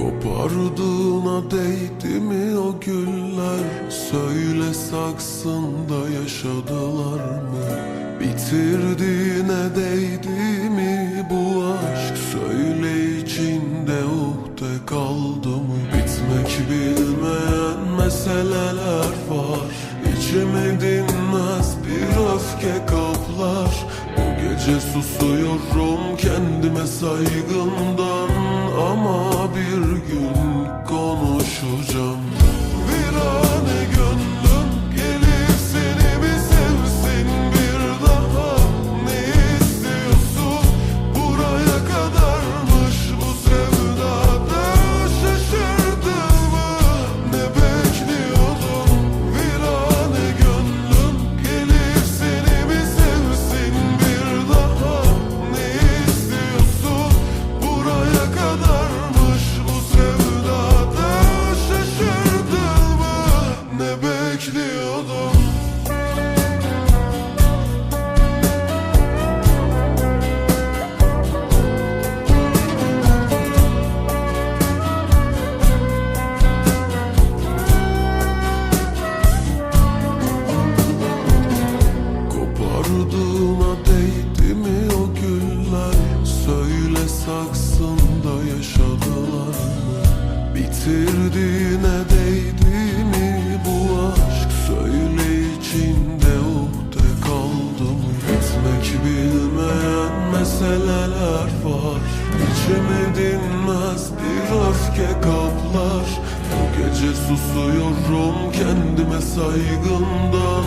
Kopardığına değdi mi o güller? Söyle saksında yaşadılar mı? Bitirdiğine değdi mi bu aşk? Söyle içinde uhde kaldı mı? Bitmek bilmeyen meseleler var. İçimi dinmez bir öfke kaplar. Bu gece susuyorum kendime saygımdan. Ama bir you. Bitirdiğine değdi mi bu aşk? Söyle içinde uhde kaldı mı Bitmek bilmeyen meseleler var. İçimi dinmez bir öfke kaplar. Bu gece susuyorum kendime saygımdan